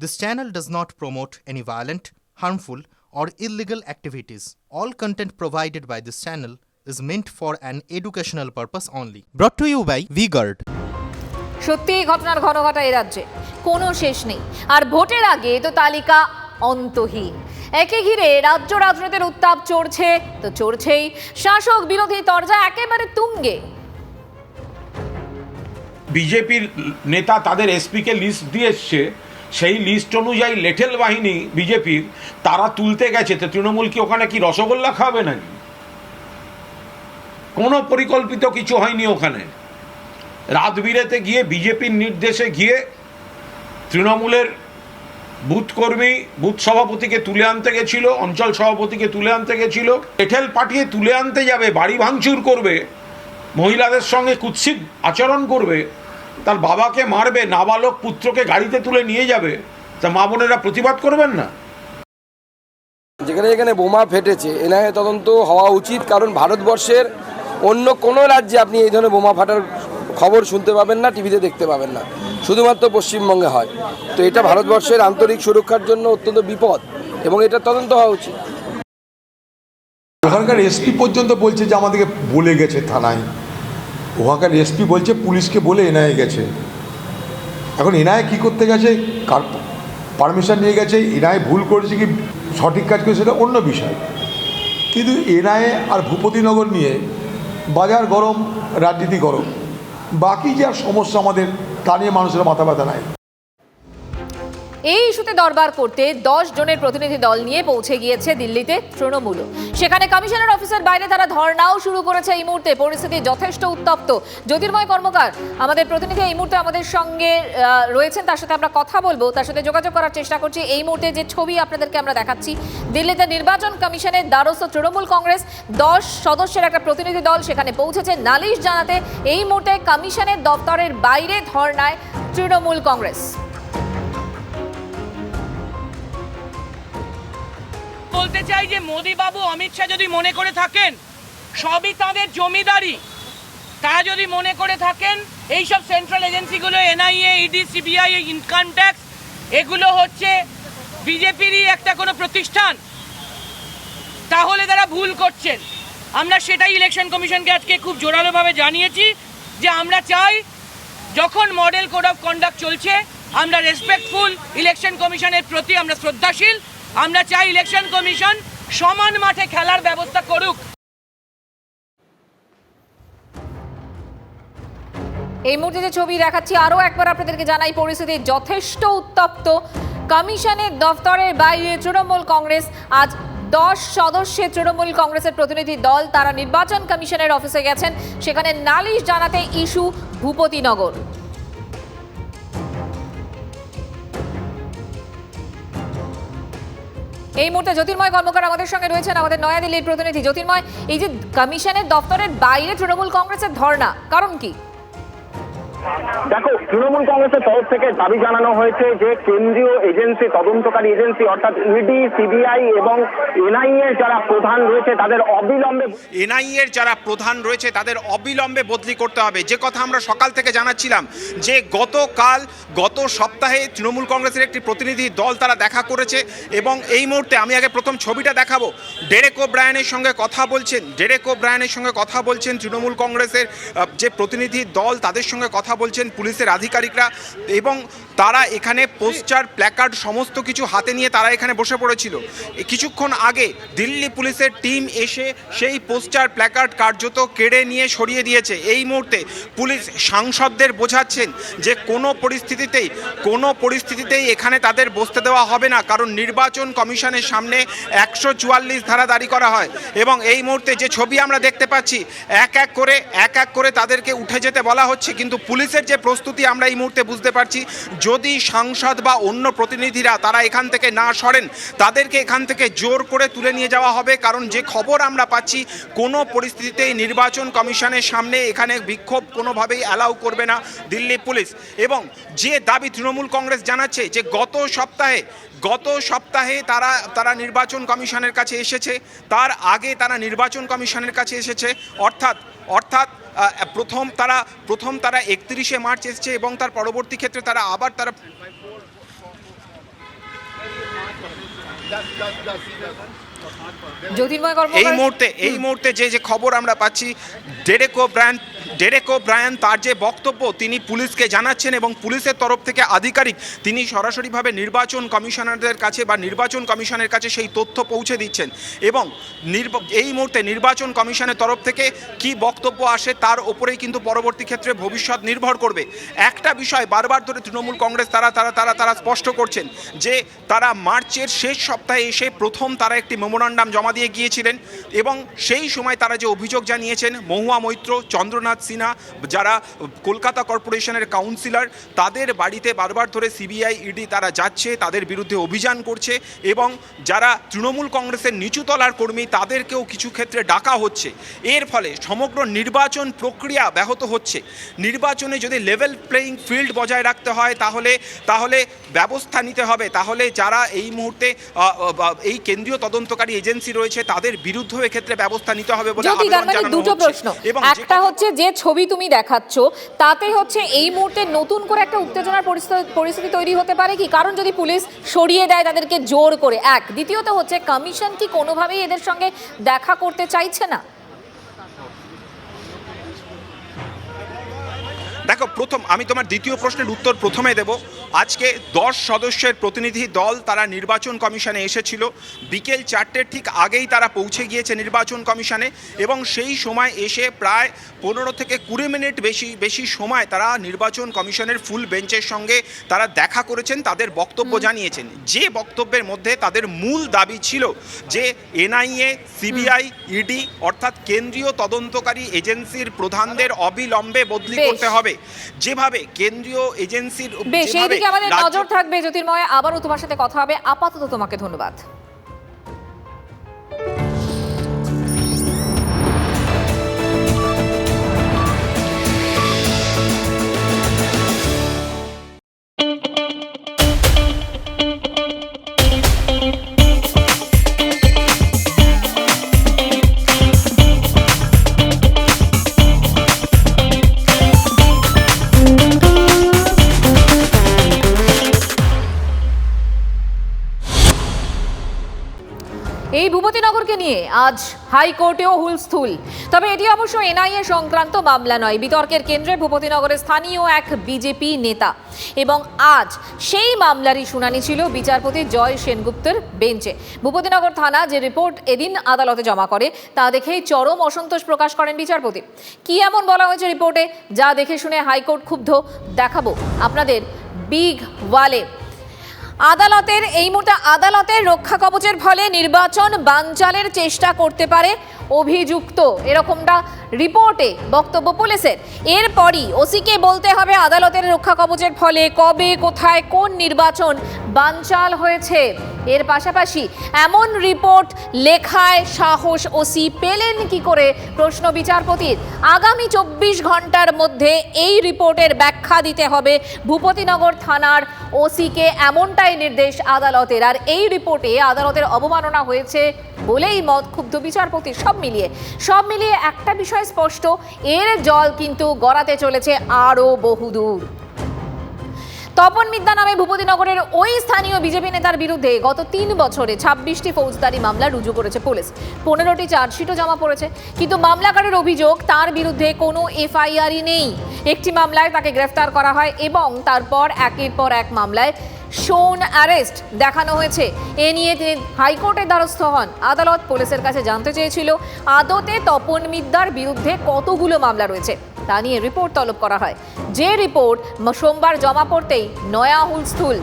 This channel does not promote any violent, harmful, or illegal activities. All content provided by this channel is meant for an educational purpose only. Brought to you by VGuard. সত্যি এই ঘটনার ঘন ঘটা এ রাজ্যে কোনো শেষ নেই আর ভোটের আগে তো তালিকা অন্তহীন একে ঘিরে রাজ্য রাজনীতির উত্তাপ চড়ছে তো চড়ছেই শাসক বিরোধী তরজা একেবারে তুঙ্গে বিজেপির নেতা তাদের এসপিকে লিস্ট দিয়ে এসছে সেই লিস্ট অনুযায়ী লেঠেল বাহিনী বিজেপির, তারা তুলতে গেছে। তো তৃণমূল কি ওখানে কি রসগোল্লা খাবে নাকি? কোনো পরিকল্পিত কিছু হয়নি ওখানে। রাত বিরেতে গিয়ে বিজেপির নির্দেশে গিয়ে তৃণমূলের বুথ কর্মী, বুথ সভাপতিকে তুলে আনতে গেছিল, অঞ্চল সভাপতিকে তুলে আনতে গেছিল। লেঠেল পাঠিয়ে তুলে আনতে যাবে, বাড়ি ভাঙচুর করবে, মহিলাদের সঙ্গে কুৎসিত আচরণ করবে। তার বাবাকে মারবে নাবালক পুত্রকে গাড়িতে তুলে নিয়ে যাবে। তা মা বোনেরা প্রতিবাদ করবেন না? যেখানে যেখানে বোমা ফেটেছে এনআইএ তদন্ত হওয়া উচিত কারণ ভারতবর্ষের অন্য কোনো রাজ্যে আপনি এই ধরনের বোমা ফাটার খবর শুনতে পাবেন না টিভিতে দেখতে পাবেন না। শুধুমাত্র পশ্চিমবঙ্গে হয়। তো এটা ভারতবর্ষের আন্তরিক সুরক্ষার জন্য অত্যন্ত বিপদ এবং এটা তদন্ত হওয়া উচিত। ওখানকার এসপি পর্যন্ত বলছে যে আমাদেরকে বলে গেছে থানায়। ওখানকার এসপি বলছে পুলিশকে বলে এনআইএ গেছে। এখন এনআইএ কী করতে গেছে? কার পারমিশন নিয়ে গেছে? এনআইএ ভুল করেছে কি সঠিক কাজ করেছে সেটা অন্য বিষয়। কিন্তু এনআইএ আর ভূপতিনগর নিয়ে বাজার গরম, রাজনীতি গরম। বাকি যা সমস্যা আমাদের, তা নিয়ে মানুষের মাথা ব্যথা নাই। এই ইস্যুতে দরবার করতে দশ জনের প্রতিনিধি দল নিয়ে পৌঁছে গিয়েছে দিল্লিতে তৃণমূল। সেখানে কমিশনার অফিসের বাইরে তারা ধর্নাও শুরু করেছে এই মুহূর্তে। পরিস্থিতি যথেষ্ট উত্তপ্ত। জ্যোতির্ময় কর্মকার, আমাদের প্রতিনিধি এই মুহূর্তে আমাদের সঙ্গে রয়েছেন। তার সাথে আমরা কথা বলব। তার সাথে যোগাযোগ করার চেষ্টা করছি। এই মুহূর্তে যে ছবি আপনাদেরকে আমরা দেখাচ্ছি, দিল্লিতে নির্বাচন কমিশনের দ্বারস্থ তৃণমূল কংগ্রেস। দশ সদস্যের একটা প্রতিনিধি দল সেখানে পৌঁছেছে। নালিশ জানাতে এই মুহূর্তে কমিশনের দপ্তরের বাইরে ধর্নায় তৃণমূল কংগ্রেস। বলতে চাই যে মোদি বাবু অমিত শাহ যদি মনে করে থাকেন, সবই তাদের জমিদারি। তারা যদি মনে করে থাকেন এই সব central এজেন্সিগুলো NIA ED CBI income tax এগুলো হচ্ছে বিজেপিরই একটা কোনো প্রতিষ্ঠান। তাহলে তারা ভুল করছেন। আমরা সেটাই ইলেকশন কমিশনকে আজকে খুব জোরালোভাবে জানিয়েছি যে আমরা চাই, যখন মডেল কোড অফ কন্ডাক্ট চলছে, আমরা রেসপেক্টফুল ইলেকশন কমিশনের প্রতি আমরা শ্রদ্ধাশীল আমরা চাই ইলেকশন কমিশন সমান মাঠে খেলার ব্যবস্থা করুক। এই মুহূর্তে যে ছবি দেখাচ্ছি, আরও একবার আপনাদেরকে জানাই পরিস্থিতি যথেষ্ট উত্তপ্ত। কমিশনের দফতরের বাইরে তৃণমূল কংগ্রেস, আজ দশ সদস্যের তৃণমূল কংগ্রেসের প্রতিনিধি দল, তারা নির্বাচন কমিশনের অফিসে গেছেন। সেখানে নালিশ জানাতে ইস্যু ভূপতিনগর। এই মুহূর্তে জ্যোতির্ময় কর্মকার আমাদের সঙ্গে রয়েছেন আমাদের নয়াদিল্লির প্রতিনিধি। জ্যোতির্ময়, এই যে কমিশনের দপ্তরের বাইরে তৃণমূল কংগ্রেসের ধর্ণা, কারণ কি? দেখো, তৃণমূল কংগ্রেসের তরফ থেকে দাবি জানানো হয়েছে যে কেন্দ্রীয় এজেন্সি, তদন্তকারী এজেন্সি, অর্থাৎ ইডি সিবিআই এবং এনআইএ এর যারা প্রধান রয়েছে, তাদের অবিলম্বে এনআইএর যারা প্রধান রয়েছে, তাদের অবিলম্বে বদলি করতে হবে। যে কথা আমরা সকাল থেকে জানাচ্ছিলাম, যে গতকাল, গত সপ্তাহে তৃণমূল কংগ্রেসের একটি প্রতিনিধি দল তারা দেখা করেছে এবং এই মুহূর্তে আমি আগে প্রথম ছবিটা দেখাবো। ডেরেক ও ব্রায়ানের সঙ্গে কথা বলছেন, ডেরেক ও ব্রায়ানের সঙ্গে কথা বলছেন তৃণমূল কংগ্রেসের যে প্রতিনিধি দল, তাদের সঙ্গে কথা বলছেন পুলিশের আধিকারিকরা এবং তারা এখানে পোস্টার, প্ল্যাকার্ড সমস্ত কিছু হাতে নিয়ে তারা এখানে বসে পড়েছিল। কিছুক্ষণ আগে দিল্লি পুলিশের টিম এসে সেই পোস্টার, প্ল্যাকার্ড কার্যত কেড়ে নিয়ে সরিয়ে দিয়েছে। এই মুহূর্তে পুলিশ সাংসদদের বোঝাচ্ছেন যে কোনো পরিস্থিতিতেই কোনো পরিস্থিতিতেই এখানে তাদের বসতে দেওয়া হবে না, কারণ নির্বাচন কমিশনের সামনে একশো চুয়াল্লিশ ধারা জারি করা হয় এবং এই মুহূর্তে যে ছবি আমরা দেখতে পাচ্ছি, এক এক করে, এক এক করে তাদেরকে উঠে যেতে বলা হচ্ছে, কিন্তু পুলিশের যে প্রস্তুতি আমরা এই মুহূর্তে বুঝতে পারছি, যদি সাংসদ বা অন্য প্রতিনিধিরা তারা এখান থেকে না সরেন, তাদেরকে এখান থেকে জোর করে তুলে নিয়ে যাওয়া হবে। কারণ যে খবর আমরা পাচ্ছি, কোনো পরিস্থিতিতেই নির্বাচন কমিশনের সামনে এখানে বিক্ষোভ কোনোভাবেই অ্যালাউ করবে না দিল্লি পুলিশ। এবং যে দাবি তৃণমূল কংগ্রেস জানাচ্ছে যে গত সপ্তাহে গত সপ্তাহে তারা তারা নির্বাচন কমিশনের কাছে এসেছে, তার আগে তারা নির্বাচন কমিশনের কাছে এসেছে, অর্থাৎ অর্থাৎ প্রথম তারা প্রথম তারা একত্রিশে মার্চ এসছে এবং তার পরবর্তী ক্ষেত্রে তারা আবার তারা এই মুহূর্তে এই মুহূর্তে যে যে খবর আমরা পাচ্ছি ডেরেকো ব্র্যান্ড ডেরেকো ব্রায়ান তার যে বক্তব্য, তিনি পুলিশকে জানাচ্ছেন এবং পুলিশের তরফ থেকে আধিকারিক তিনি সরাসরিভাবে নির্বাচন কমিশনারদের কাছে বা নির্বাচন কমিশনের কাছে সেই তথ্য পৌঁছে দিচ্ছেন এবং এই মুহূর্তে নির্বাচন কমিশনের তরফ থেকে কি বক্তব্য আসে তার ওপরেই কিন্তু পরবর্তী ক্ষেত্রে ভবিষ্যৎ নির্ভর করবে। একটা বিষয় বারবার ধরে তৃণমূল কংগ্রেস তারা তারা তারা তারা স্পষ্ট করছেন যে তারা মার্চের শেষ সপ্তাহে এসে প্রথম তারা একটি মেমোরান্ডাম জমা দিয়ে গিয়েছিলেন এবং সেই সময় তারা যে অভিযোগ জানিয়েছেন, মহুয়া মৈত্র, চন্দ্রনাথ সিনহা যারা কলকাতা কর্পোরেশনের কাউন্সিলর তাদের বাড়িতে বারবার ধরে সিবিআই ইডি তারা যাচ্ছে তাদের বিরুদ্ধে অভিযান করছে এবং যারা তৃণমূল কংগ্রেসের নিচুতলার কর্মী তাদেরকেও কিছু ক্ষেত্রে ডাকা হচ্ছে। এর ফলে সমগ্র নির্বাচন প্রক্রিয়া ব্যাহত হচ্ছে। নির্বাচনে যদি লেভেল প্লেয়িং ফিল্ড বজায় রাখতে হয় তাহলে তাহলে ব্যবস্থা নিতে হবে। তাহলে যারা এই মুহূর্তে এই কেন্দ্রীয় তদন্তকারী এজেন্সি রয়েছে তাদের বিরুদ্ধেও এক্ষেত্রে ব্যবস্থা নিতে হবে বলে মানে দুটো প্রশ্ন। এবং একটা হচ্ছে যে ছবি তুমি দেখাচ্ছ, তাতে হচ্ছে এই মুহূর্তে নতুন করে একটা উত্তেজনার পরিস্থিতি তৈরি হতে পারে কি? কারণ যদি পুলিশ সরিয়ে দেয় তাদেরকে জোর করে, এক। দ্বিতীয়ত হচ্ছে কমিশন কি কোনোভাবেই এদের সঙ্গে দেখা করতে চাইছে না? দেখো, প্রথম, আমি তোমার দ্বিতীয় প্রশ্নের উত্তর প্রথমে দেব। আজকে দশ সদস্যের প্রতিনিধি দল তারা নির্বাচন কমিশনে এসেছিল। বিকেল চারটের ঠিক আগেই তারা পৌঁছে গিয়েছে নির্বাচন কমিশনে এবং সেই সময় এসে প্রায় পনেরো থেকে কুড়ি মিনিট বেশি বেশি সময় তারা নির্বাচন কমিশনের ফুল বেঞ্চের সঙ্গে তারা দেখা করেছেন তাদের বক্তব্য জানিয়েছেন। যে বক্তব্যের মধ্যে তাদের মূল দাবি ছিল যে এনআইএ সিবিআই ইডি অর্থাৎ কেন্দ্রীয় তদন্তকারী এজেন্সির প্রধানদের অবিলম্বে বদলি করতে হবে। যেভাবে কেন্দ্রীয় এজেন্সির আমাদের নজর থাকবে। জ্যোতির্ময় আবারও তোমার সাথে কথা হবে। আপাতত তোমাকে ধন্যবাদ। আজ হাইকোর্টেও হুলস্থুল। তবে এটি অবশ্য এনআইএ সংক্রান্ত মামলা নয়। বিতর্কের কেন্দ্রে ভূপতিনগরের স্থানীয় এক বিজেপি নেতা। এবং আজ সেই মামলারই শুনানি ছিল বিচারপতি জয় সেনগুপ্তের বেঞ্চে। ভূপতিনগর থানা যে রিপোর্ট এদিন আদালতে জমা করে, তা দেখেই চরম অসন্তোষ প্রকাশ করেন বিচারপতি। কি এমন বলা হয়েছে রিপোর্টে? যা দেখে শুনে হাইকোর্ট ক্ষুব্ধ। দেখাবো আপনাদের বিগ ওয়ালে। আদালতের এই মুহূর্তে আদালতের রক্ষা কবচের ফলে নির্বাচন বানচালের চেষ্টা করতে পারে অভিযুক্ত। এরকমটা রিপোর্টে বক্তব্য পুলিশের। এরপরই ওসিকে বলতে হবে আদালতের রক্ষা কবচের ফলে কবে, কোথায়, কোন নির্বাচন বানচাল হয়েছে। এর পাশাপাশি এমন রিপোর্ট লেখায় সাহস ওসি পেলেন কি করে প্রশ্ন বিচারপতির। আগামী চব্বিশ ঘণ্টার মধ্যে এই রিপোর্টের ব্যাখ্যা দিতে হবে ভূপতিনগর থানার ওসিকে। এমনটাই নির্দেশ আদালতের। আর এই রিপোর্টে আদালতের অবমাননা হয়েছে বলেই মত ক্ষুব্ধ বিচারপতি, সব মিলিয়ে। সব মিলিয়ে একটা বিষয় স্পষ্ট, এর জল কিন্তু গড়াতে চলেছে আরও বহুদূর। তপন মিদ্যা নামে ভূপতিনগরের ওই স্থানীয় বিজেপি নেতার বিরুদ্ধে গত তিন বছরে ছাব্বিশটি ফৌজদারি মামলা রুজু করেছে পুলিশ। পনেরোটি চার্জশিটও জমা পড়েছে। কিন্তু মামলাকারের অভিযোগ, তার বিরুদ্ধে কোনো এফআইআরই নেই। একটি মামলায় তাকে গ্রেফতার করা হয় এবং তারপর একের পর এক মামলায় শোন অ্যারেস্ট দেখানো হয়েছে। এ নিয়ে তিনি হাইকোর্টের দ্বারস্থ হন। আদালত পুলিশের কাছে জানতে চেয়েছিল, আদতে তপন মিদ্যার বিরুদ্ধে কতগুলো মামলা রয়েছে, তা নিয়ে রিপোর্ট তলব করা হয়। যে রিপোর্ট সোমবার জমা পড়তেই নয়া হুলস্থুল।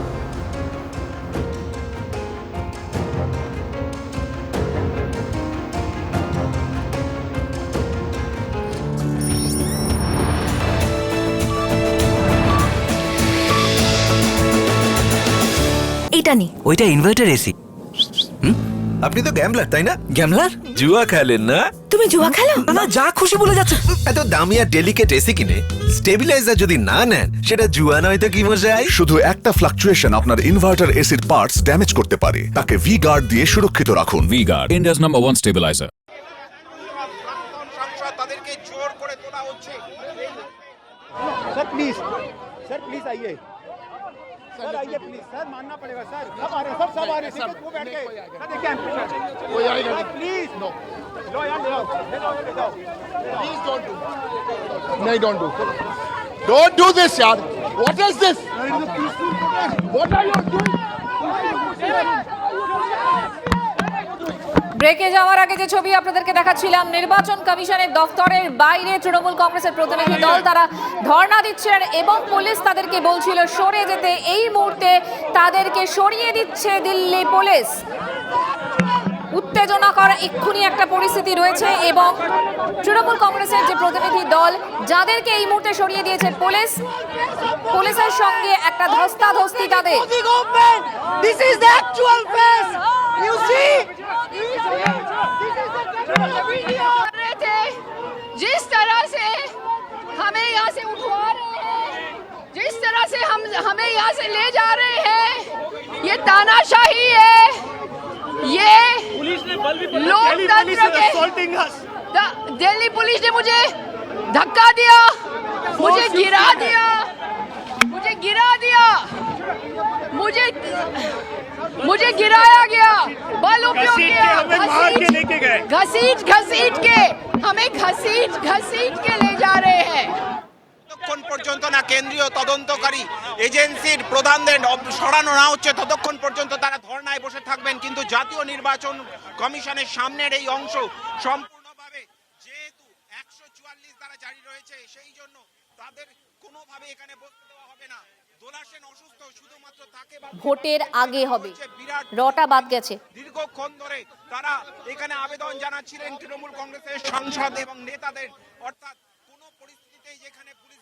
এটা নি। ওইটা ইনভার্টার এসি আপনি তো গ্যামলার তাই না? গ্যামলার জুয়া খেলেন না? তুমি জুয়া খেলো? না যা খুশি বলে যাচ্ছে। এত দামি আর ডেলিকেট এসি কিনে স্টেবিলাইজার যদি না নেন সেটা জুয়া নয় তো কি মশাই? শুধু একটা ফ্লাকচুয়েশন আপনার ইনভার্টার এসির পার্টস ড্যামেজ করতে পারে। তাকে ভি গার্ড দিয়ে সুরক্ষিত রাখুন। V guard India's number one stabiliser তাদেরকে জোর করে তোলা হচ্ছে। सर प्लीज सर प्लीज आइए नहीं don't do don't do this यार what is this what are you doing ব্রেকে যাওয়ার আগে যে ছবি আপনাদেরকে দেখাচ্ছিলাম নির্বাচন কমিশনের দফতরের বাইরে তৃণমূল কংগ্রেসের প্রতিনিধি দল তারা ধর্ণা দিচ্ছেন এবং পুলিশ তাদেরকে বলছিল সরে যেতে এই মুহূর্তে তাদেরকে সরিয়ে দিচ্ছে দিল্লি পুলিশ। উত্তেজনাকর এক্ষুনি একটা পরিস্থিতি রয়েছে এবং তৃণমূল কংগ্রেসের যে প্রতিনিধি দল যাদেরকে এই মুহূর্তে সরিয়ে দিয়েছে পুলিশ পুলিশের সঙ্গে একটা ধস্তাধস্তি তাদের। जिस तरह से हमें यहाँ से उठवा रहे हैं, जिस तरह से हम, हमें यहाँ से ले जा रहे हैं, ये तानाशाही है। ये लोकतंत्र के दिल्ली पुलिस ने मुझे धक्का दिया, मुझे गिरा दिया, मुझे गिरा दिया। मुझे मुझे गिराया गया बल उपयोग किया घसीट- घसीट घसीट के हमें घसीट घसीट के ले जा रहे हैं যতক্ষণ পর্যন্ত না কেন্দ্রীয় তদন্তকারী এজেন্সির প্রধানদের অব- সরানো না হচ্ছে ততক্ষণ পর্যন্ত তারা ধর্নায় বসে থাকবেন কিন্তু জাতীয় নির্বাচন কমিশনের সামনের এই অংশ সম্পূর্ণভাবে যেহেতু একশো চুয়াল্লিশ দ্বারা জারি রয়েছে সেই জন্য তাদের কোনোভাবে এখানে ভোটের আগে হবে। বিরাট রটা বাদ গেছে। দীর্ঘক্ষণ ধরে তারা এখানে আবেদন জানাচ্ছিলেন তৃণমূল কংগ্রেসের সাংসদ এবং নেতাদের অর্থাৎ কোন পরিস্থিতিতেই যেখানে পুলিশ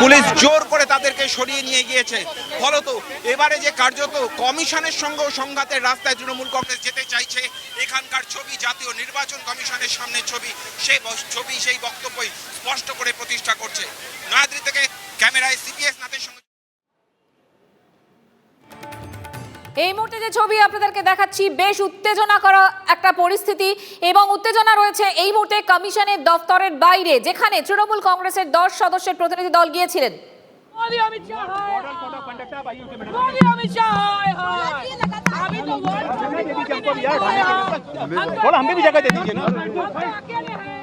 পুলিশ জোর করে তাদেরকে সরিয়ে নিয়ে গিয়েছে। ফলত এবারে যে কার্যত কমিশনের সঙ্গেও সংঘাতের রাস্তায় তৃণমূল কংগ্রেস যেতে চাইছে, এখানকার ছবি, জাতীয় নির্বাচন কমিশনের সামনের ছবি সেই ছবি, সেই বক্তব্যই স্পষ্ট করে প্রতিষ্ঠা করছে। নয়াদিল্লি থেকে ক্যামেরায় সিপিএস নাথের সঙ্গে এই মুহূর্তে যে ছবি আপনাদেরকে দেখাচ্ছি বেশ উত্তেজনা করা একটা পরিস্থিতি এবং উত্তেজনা রয়েছে এই মুহূর্তে কমিশনের দফতরের বাইরে যেখানে তৃণমূল কংগ্রেসের দশ সদস্যের প্রতিনিধি দল গিয়েছিলেন मोदी अमित शाह हाय मोदी अमित शाह हाय हाय अभी तो थोड़ा हमें भी जगह दे दीजिए ना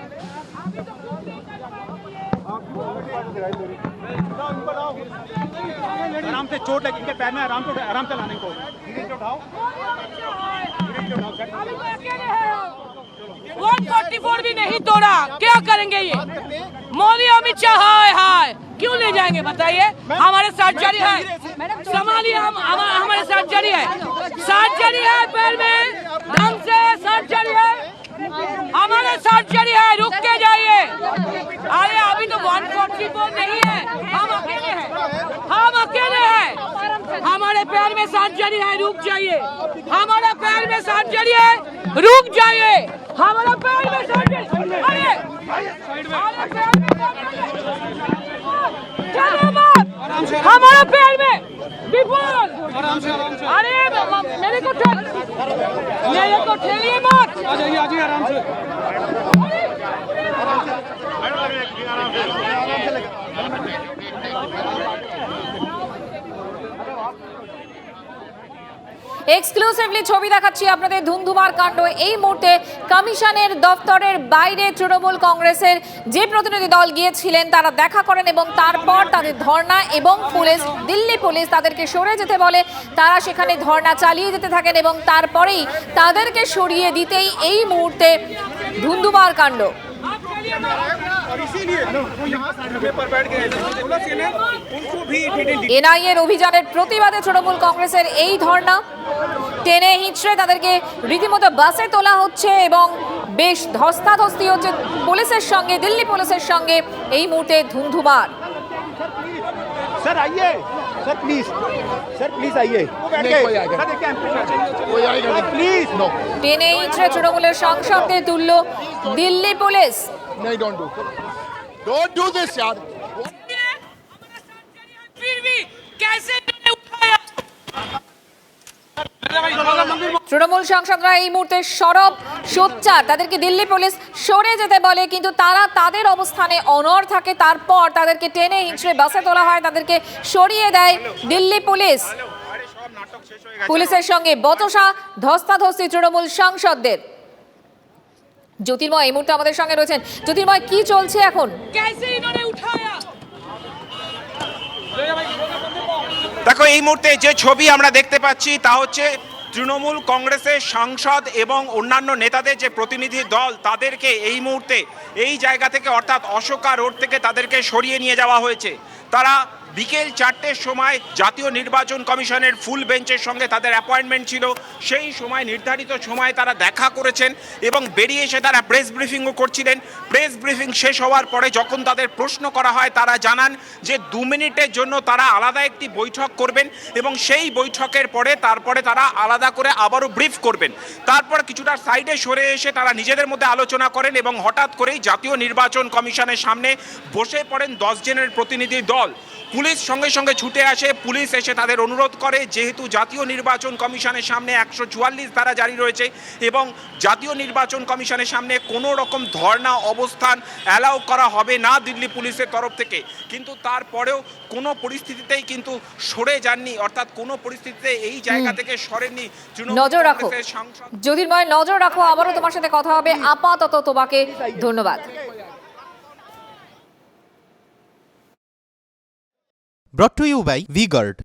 आराम से चोट लगी इनके पैर में, आराम से आराम से लाने को। वन फोर्टी फोर भी नहीं तोड़ा। क्या करेंगे ये? मोदी, अमित शाह, हाय हाय। क्यों ले जाएँगे, बताइए? हमारे साथ जारी है। संभालिए हम, हम- हमारे साथ जारी है। साथ जारी है पैर में। ढंग से साथ जारी है। हमारे साथ जारी है। रुक के अरे अभी तो वन फोर्टी फोर नहीं है। हम अकेले हैं। हम अकेले हैं। हमारे पैर में साथ जारी है, रुक जाइए। हमारे पैर में साथ जारी है, रुक जाइए। हमारा पैर में साथ जारी अरे हमारे पैर में विपुल। अरे मेरे को मेरे को ठेलिए मत। आ जाइए आ जाइए आराम से। এক্সক্লুসিভলি ছবি দেখাচ্ছি আপনাদের ধুমধুমার কাণ্ড। এই মুহূর্তে কমিশনের দফতরের বাইরে তৃণমূল কংগ্রেসের যে প্রতিনিধি দল গিয়েছিলেন, তারা দেখা করেন এবং তারপর তাদের ধর্ণা এবং পুলিশ, দিল্লি পুলিশ তাদেরকে সরে যেতে বলে, তারা সেখানে ধর্ণা চালিয়ে যেতে থাকেন এবং তারপরেই তাদেরকে সরিয়ে দিতেই এই মুহূর্তে ধুমধুমার কাণ্ড। এনআইএর অভিযানের প্রতিবাদে তৃণমূল কংগ্রেসের এই ধর্ণা টেনে হিঁচড়ে তাদেরকে রীতিমতো বাসে তোলা হচ্ছে এবং বেশ ধস্তাধস্তি হচ্ছে পুলিশের সঙ্গে দিল্লি পুলিশের সঙ্গে এই মুহূর্তে ধুমধুমার सर आइए सर प्लीज सर प्लीज आइए कोई आएगा। कोई आएगा नहीं। प्लीज नो টেনে হিঁচড়ে তৃণমূলের সংসদে তুলল দিল্লি পুলিশ नहीं don't do don't do this यार फिर भी कैसे उठाया তৃণমূল সাংসদরা এই মুহূর্তে সরব সোচ্চার তাদেরকে দিল্লি পুলিশ সরে যেতে বলে কিন্তু তারা তাদের অবস্থানে অনড় থাকে তারপর তাদেরকে টেনে হিঁচড়ে বাসে তোলা হয় তাদেরকে সরিয়ে দেয় দিল্লি পুলিশ পুলিশের সঙ্গে বচসা ধস্তাধস্তি তৃণমূল সাংসদদের জ্যোতির্ময় এই মুহূর্তে আমাদের সঙ্গে রয়েছেন। জ্যোতির্ময় কি চলছে এখন? দেখো এই মুহূর্তে যে ছবি আমরা দেখতে পাচ্ছি তা হচ্ছে তৃণমূল কংগ্রেসের সাংসদ এবং অন্যান্য নেতাদের যে প্রতিনিধি দল তাদেরকে এই মুহূর্তে এই জায়গা থেকে অর্থাৎ অশোকা রোড থেকে তাদেরকে সরিয়ে নিয়ে যাওয়া হয়েছে। তারা বিকেল চারটের সময় জাতীয় নির্বাচন কমিশনের ফুল বেঞ্চের সঙ্গে তাদের অ্যাপয়েন্টমেন্ট ছিল। সেই সময় নির্ধারিত সময় তারা দেখা করেছেন এবং বেরিয়ে এসে তারা প্রেস ব্রিফিংও করছিলেন। প্রেস ব্রিফিং শেষ হওয়ার পরে যখন তাদের প্রশ্ন করা হয়, তারা জানান যে দু মিনিটের জন্য তারা আলাদা একটি বৈঠক করবেন এবং সেই বৈঠকের পরে তারপরে তারা আলাদা করে আবারও ব্রিফ করবেন। তারপর কিছুটা সাইডে সরে এসে তারা নিজেদের মধ্যে আলোচনা করেন এবং হঠাৎ করেই জাতীয় নির্বাচন কমিশনের সামনে বসে পড়েন দশ জনের প্রতিনিধি দল। পুলিশ সঙ্গে সঙ্গে ছুটে আসে। পুলিশ এসে তাদের অনুরোধ করে যেহেতু জাতীয় নির্বাচন কমিশনের সামনে একশো চুয়াল্লিশ ধারা জারি রয়েছে এবং জাতীয় নির্বাচন কমিশনের সামনে কোনো রকম ধর্ণা অবস্থান অ্যালাউ করা হবে না দিল্লি পুলিশের তরফ থেকে। কিন্তু তারপরেও কোনো পরিস্থিতিতেই কিন্তু সরে যাননি অর্থাৎ কোনো পরিস্থিতিতে এই জায়গা থেকে সরেননি নজর রাখো। জ্যোতির্ময় নজর রাখো আবারও তোমার সাথে কথা হবে। আপাতত তোমাকে ধন্যবাদ। Brought to you by V-Guard,